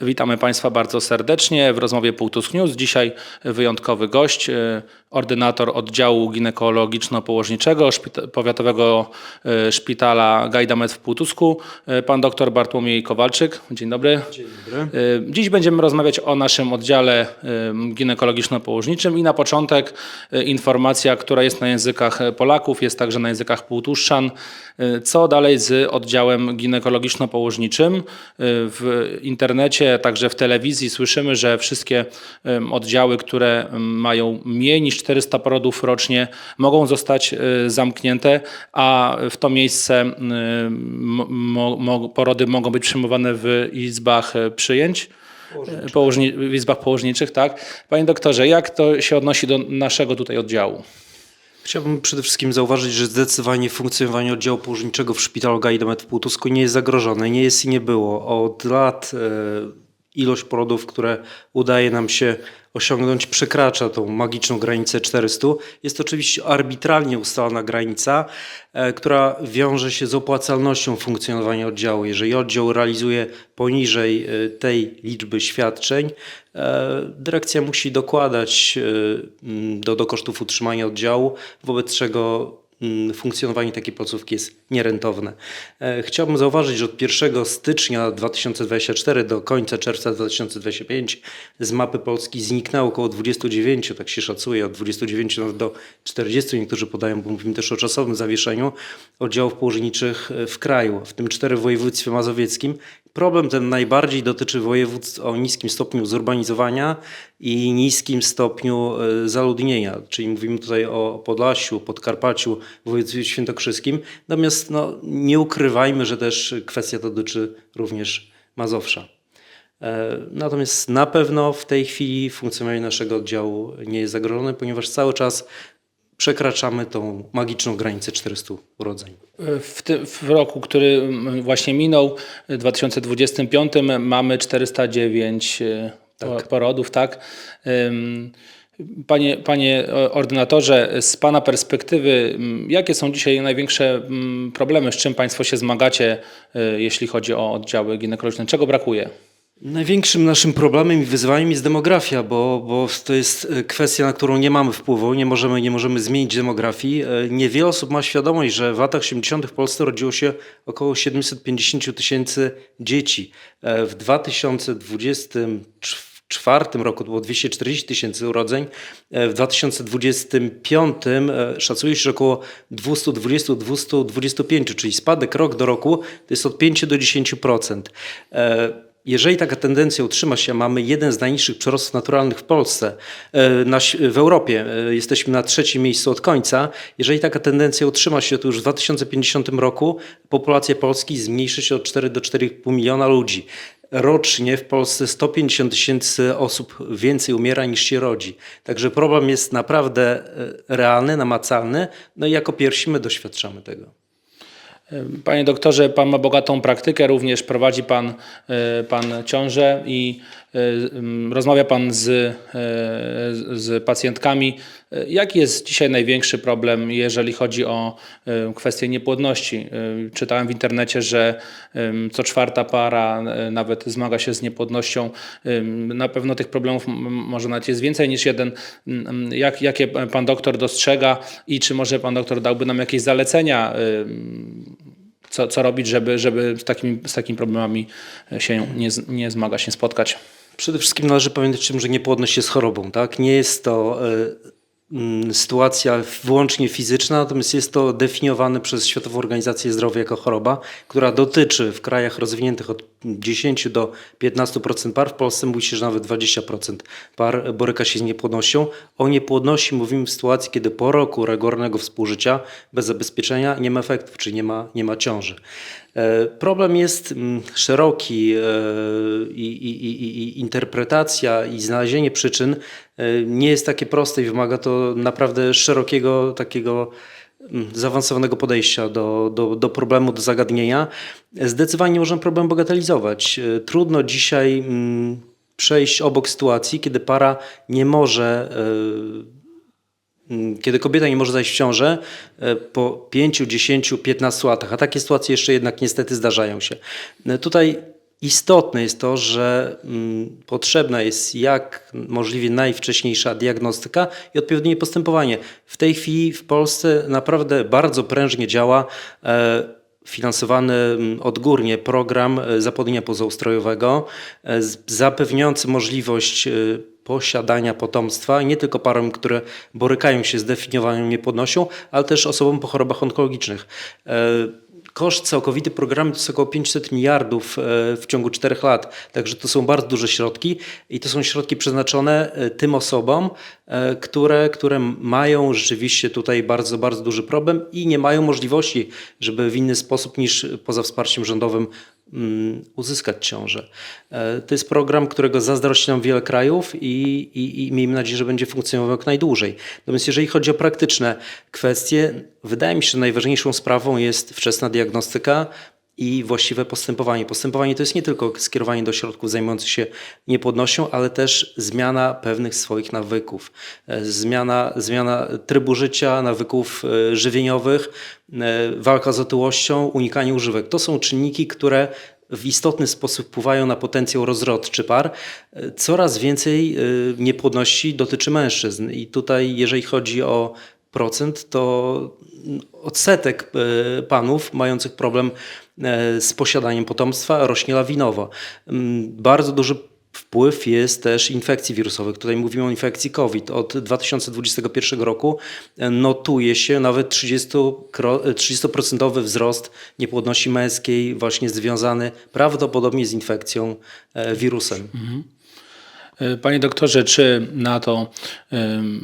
Witamy Państwa bardzo serdecznie w rozmowie Półtusk News. Dzisiaj wyjątkowy gość, e, ordynator oddziału ginekologiczno-położniczego szpita- Powiatowego e, Szpitala Gajdamet w Półtusku, e, pan dr Bartłomiej Kowalczyk. Dzień dobry. Dzień dobry. Dziś będziemy rozmawiać o naszym oddziale ginekologiczno-położniczym i na początek informacja, która jest na językach Polaków, jest także na językach Półtuszczan. Co dalej z oddziałem ginekologiczno-położniczym? W internecie, także w telewizji słyszymy, że wszystkie oddziały, które mają mniej niż 400 porodów rocznie, mogą zostać e, zamknięte, a w to miejsce porody mogą być przyjmowane w izbach e, przyjęć. e, Położni, w izbach położniczych, tak. Panie doktorze, jak to się odnosi do naszego tutaj oddziału? Chciałbym przede wszystkim zauważyć, że zdecydowanie funkcjonowanie oddziału położniczego w szpitalu Gajdamet w Półtusku nie jest zagrożone. Nie jest i nie było. Od lat e, ilość porodów, które udaje nam się osiągnąć, przekracza tą magiczną granicę 400. Jest to oczywiście arbitralnie ustalona granica, e, która wiąże się z opłacalnością funkcjonowania oddziału. Jeżeli oddział realizuje poniżej e, tej liczby świadczeń, e, dyrekcja musi dokładać do, do kosztów utrzymania oddziału, wobec czego funkcjonowanie takiej placówki jest nierentowne. E, Chciałbym zauważyć, że od 1 stycznia 2024 do końca czerwca 2025 z mapy Polski zniknęło około 29, tak się szacuje, od 29 nawet do 40, niektórzy podają, bo mówimy też o czasowym zawieszeniu, oddziałów położniczych e, w kraju, w tym cztery w województwie mazowieckim. Problem ten najbardziej dotyczy województw o niskim stopniu zurbanizowania i niskim stopniu e, zaludnienia, czyli mówimy tutaj o Podlasiu, Podkarpaciu, w województwie świętokrzyskim. Natomiast no, nie ukrywajmy, że też kwestia ta dotyczy również Mazowsza. E, Natomiast na pewno w tej chwili funkcjonowanie naszego oddziału nie jest zagrożone, ponieważ cały czas przekraczamy tą magiczną granicę 400 urodzeń. W, tym, w roku, który właśnie minął, 2025, mamy 409 e, po- porodów, tak? Panie, panie ordynatorze, z Pana perspektywy, jakie są dzisiaj największe problemy, z czym Państwo się zmagacie, e, jeśli chodzi o oddziały ginekologiczne? Czego brakuje? Największym naszym problemem i wyzwaniem jest demografia, bo, bo to jest e, kwestia, na którą nie mamy wpływu, nie możemy, nie możemy zmienić demografii. E, Niewiele osób ma świadomość, że w latach 80. w Polsce rodziło się około 750 tysięcy dzieci. E, W 2024 roku to było 240 tysięcy urodzeń. E, W 2025 e, szacuje się, że około 220-225, czyli spadek rok do roku to jest od 5 do 10%. E, jeżeli taka tendencja utrzyma się, mamy jeden z najniższych przyrostów naturalnych w Polsce, w Europie, jesteśmy na trzecim miejscu od końca. Jeżeli taka tendencja utrzyma się, to już w 2050 roku populacja Polski zmniejszy się od 4 do 4,5 miliona ludzi. Rocznie w Polsce 150 tysięcy osób więcej umiera niż się rodzi. Także problem jest naprawdę e, realny, namacalny. No i jako pierwsi my doświadczamy tego. Panie doktorze, pan ma bogatą praktykę, również prowadzi pan, e, pan ciążę i e, rozmawia pan z, z pacjentkami. E, Jaki jest dzisiaj największy problem, jeżeli chodzi o e, kwestię niepłodności? E, Czytałem w internecie, że co czwarta para nawet zmaga się z niepłodnością. Na pewno tych problemów może nawet jest więcej niż jeden. M, Jak, jakie pan doktor dostrzega i czy może pan doktor dałby nam jakieś zalecenia? co, co robić, żeby, żeby z, takimi, z takimi problemami się nie, nie zmagać, nie spotkać. Przede wszystkim należy pamiętać o tym, że niepłodność jest chorobą. Tak? Nie jest to mm, sytuacja wyłącznie fizyczna, natomiast jest to definiowane przez Światową Organizację Zdrowia jako choroba, która dotyczy w krajach rozwiniętych od 10 do 15% par. W Polsce mówi się, że nawet 20% par boryka się z niepłodnością. O niepłodności mówimy w sytuacji, kiedy po roku regularnego współżycia bez zabezpieczenia nie ma efektów, czyli nie ma, nie ma ciąży. E, Problem jest mm, szeroki e, i, i, i, i interpretacja i znalezienie przyczyn nie jest takie proste i wymaga to naprawdę szerokiego, takiego mm, zaawansowanego podejścia do, do, do problemu, do zagadnienia. Zdecydowanie nie możemy problem bagatelizować. E, Trudno dzisiaj mm, przejść obok sytuacji, kiedy para nie może e, Mm, kiedy kobieta nie może zajść w ciążę e, po 5, 10, 15 latach, a takie sytuacje jeszcze jednak niestety zdarzają się. E, Tutaj istotne jest to, że mm, potrzebna jest jak możliwie najwcześniejsza diagnostyka i odpowiednie postępowanie. W tej chwili w Polsce naprawdę bardzo prężnie działa e, finansowany mm, odgórnie program e, zapłodnienia pozaustrojowego, e, zapewniający możliwość posiadania potomstwa nie tylko parom, które borykają się z definiowaniem niepłodnością, ale też osobom po chorobach onkologicznych. Koszt całkowity programu to jest około 500 miliardów e, w ciągu 4 lat, także to są bardzo duże środki i to są środki przeznaczone e, tym osobom, e, które, które mają rzeczywiście tutaj bardzo, bardzo duży problem i nie mają możliwości, żeby w inny sposób niż poza wsparciem rządowym uzyskać ciążę. E, To jest program, którego zazdrości nam wiele krajów i, i, i miejmy nadzieję, że będzie funkcjonował jak najdłużej. Natomiast jeżeli chodzi o praktyczne kwestie, wydaje mi się, że najważniejszą sprawą jest wczesna diagnostyka i właściwe postępowanie. Postępowanie to jest nie tylko skierowanie do środków zajmujących się niepłodnością, ale też zmiana pewnych swoich nawyków, e, zmiana, zmiana trybu życia, nawyków e, żywieniowych, e, walka z otyłością, unikanie używek. To są czynniki, które w istotny sposób wpływają na potencjał rozrodczy par. Coraz więcej niepłodności dotyczy mężczyzn i tutaj jeżeli chodzi o procent, to odsetek e, panów mających problem z posiadaniem potomstwa rośnie lawinowo. Mm, Bardzo duży wpływ jest też infekcji wirusowych. Tutaj mówimy o infekcji COVID. Od 2021 roku e, notuje się nawet 30%, kro- e, 30% wzrost niepłodności męskiej właśnie związany prawdopodobnie z infekcją e, wirusem. E, Panie doktorze, czy na to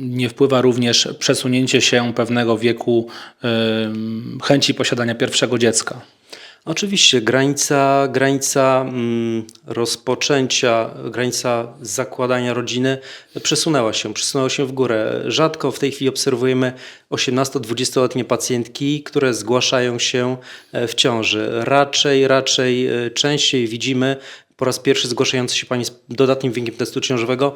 nie wpływa również przesunięcie się pewnego wieku chęci posiadania pierwszego dziecka? Oczywiście granica, granica mm, rozpoczęcia, granica zakładania rodziny przesunęła się, przesunęła się w górę. Rzadko w tej chwili obserwujemy 18-20-letnie pacjentki, które zgłaszają się e, w ciąży. Raczej, raczej e, częściej widzimy po raz pierwszy zgłaszające się pani z dodatnim wynikiem testu ciążowego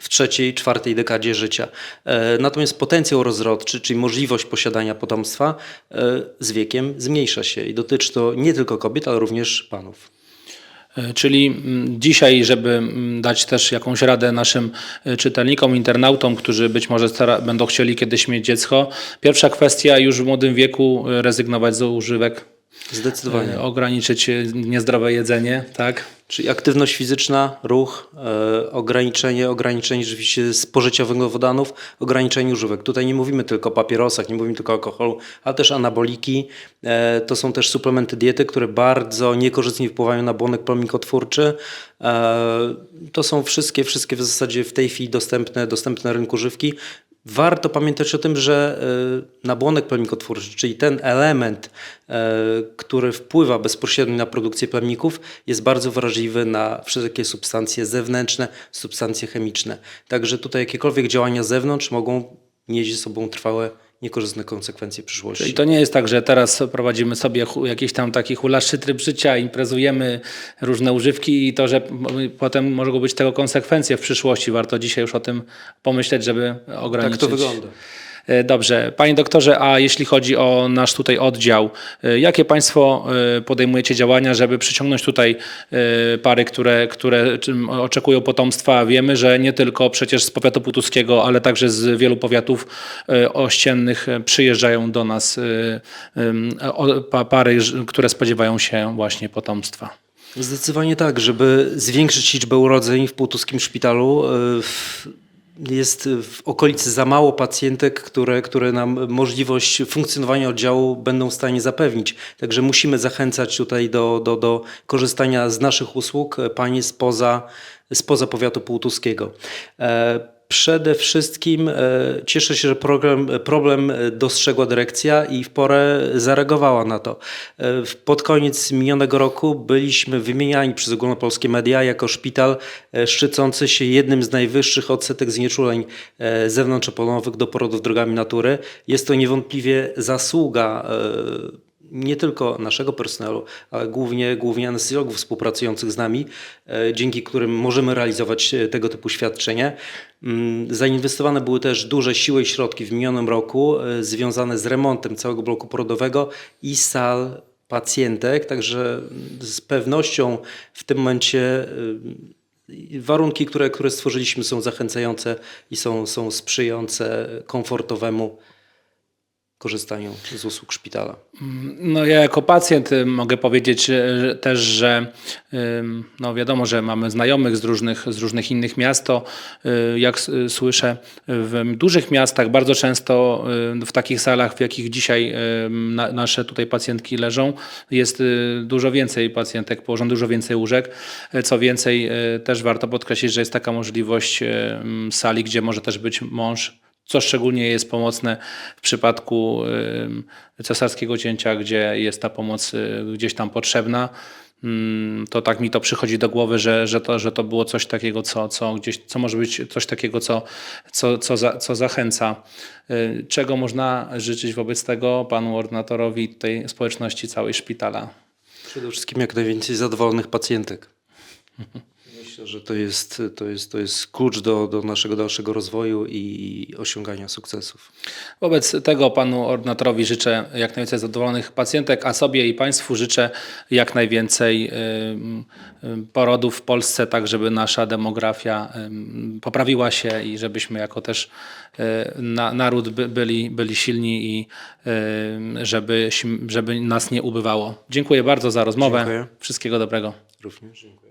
w trzeciej, czwartej dekadzie życia. E, Natomiast potencjał rozrodczy, czyli możliwość posiadania potomstwa e, z wiekiem zmniejsza się i dotyczy to nie tylko kobiet, ale również panów. E, Czyli mm, dzisiaj, żeby mm, dać też jakąś radę naszym czytelnikom, internautom, którzy być może stara- będą chcieli kiedyś mieć dziecko, pierwsza kwestia już w młodym wieku rezygnować z używek, Zdecydowanie. e, ograniczyć niezdrowe jedzenie, tak? Czyli aktywność fizyczna, ruch, e, ograniczenie, ograniczenie rzeczywiście spożycia węglowodanów, ograniczenie używek. Tutaj nie mówimy tylko o papierosach, nie mówimy tylko o alkoholu, ale też anaboliki. E, to są też suplementy diety, które bardzo niekorzystnie wpływają na błonek plemnikotwórczy. E, to są wszystkie, wszystkie w zasadzie w tej chwili dostępne, dostępne na rynku żywki. Warto pamiętać o tym, że e, nabłonek plemnikotwórczy, czyli ten element, e, który wpływa bezpośrednio na produkcję plemników, jest bardzo wrażliwy na wszelkie substancje zewnętrzne, substancje chemiczne. Także tutaj jakiekolwiek działania z zewnątrz mogą nieść ze sobą trwałe, niekorzystne konsekwencje przyszłości. Czyli to nie jest tak, że teraz prowadzimy sobie jakiś tam taki hulaszczy tryb życia, imprezujemy różne używki i to, że potem mogą być tego konsekwencje w przyszłości. Warto dzisiaj już o tym pomyśleć, żeby ograniczyć. Tak to wygląda. E, Dobrze. Panie doktorze, a jeśli chodzi o nasz tutaj oddział, e, jakie Państwo e, podejmujecie działania, żeby przyciągnąć tutaj pary, które, które oczekują potomstwa? Wiemy, że nie tylko przecież z powiatu putuskiego, ale także z wielu powiatów ościennych przyjeżdżają do nas pary, które spodziewają się właśnie potomstwa. Zdecydowanie tak, żeby zwiększyć liczbę urodzeń w półtuskim szpitalu. w- Jest w okolicy za mało pacjentek, które, które nam możliwość funkcjonowania oddziału będą w stanie zapewnić. Także musimy zachęcać tutaj do, do, do korzystania z naszych usług e, pani spoza, spoza powiatu półtuskiego. Przede wszystkim e, cieszę się, że program, problem dostrzegła dyrekcja i w porę zareagowała na to. E, Pod koniec minionego roku byliśmy wymieniani przez ogólnopolskie media jako szpital e, szczycący się jednym z najwyższych odsetek znieczuleń zewnątrzopolowych do porodów drogami natury. Jest to niewątpliwie zasługa nie tylko naszego personelu, ale głównie, głównie anestezjologów współpracujących z nami, e, dzięki którym możemy realizować e, tego typu świadczenia. Mm, Zainwestowane były też duże siły i środki w minionym roku e, związane z remontem całego bloku porodowego i sal pacjentek, także z pewnością w tym momencie warunki, które, które stworzyliśmy są zachęcające i są, są sprzyjające komfortowemu korzystaniu z usług szpitala. No ja jako pacjent y, mogę powiedzieć y, też, że no wiadomo, że mamy znajomych z różnych, z różnych innych miast, to y, jak słyszę w dużych miastach bardzo często w takich salach, w jakich dzisiaj na, nasze tutaj pacjentki leżą, jest dużo więcej pacjentek, położono dużo więcej łóżek. Co więcej, też warto podkreślić, że jest taka możliwość sali, gdzie może też być mąż co szczególnie jest pomocne w przypadku cesarskiego cięcia, gdzie jest ta pomoc y, gdzieś tam potrzebna. Mm, To tak mi to przychodzi do głowy, że, że, to, że to było coś takiego, co, co, gdzieś, co może być coś takiego, co, co, co, za, co zachęca. Y, Czego można życzyć wobec tego panu ordynatorowi tej społeczności całej szpitala? Przede wszystkim jak najwięcej zadowolonych pacjentek. Myślę, że to jest, to jest, to jest klucz do, do naszego dalszego rozwoju i osiągania sukcesów. Wobec tego panu ordynatorowi życzę jak najwięcej zadowolonych pacjentek, a sobie i państwu życzę jak najwięcej porodów w Polsce, tak żeby nasza demografia poprawiła się i żebyśmy jako też na, naród by, byli, byli silni i żeby, żeby nas nie ubywało. Dziękuję bardzo za rozmowę. Dziękuję. Wszystkiego dobrego. Również dziękuję.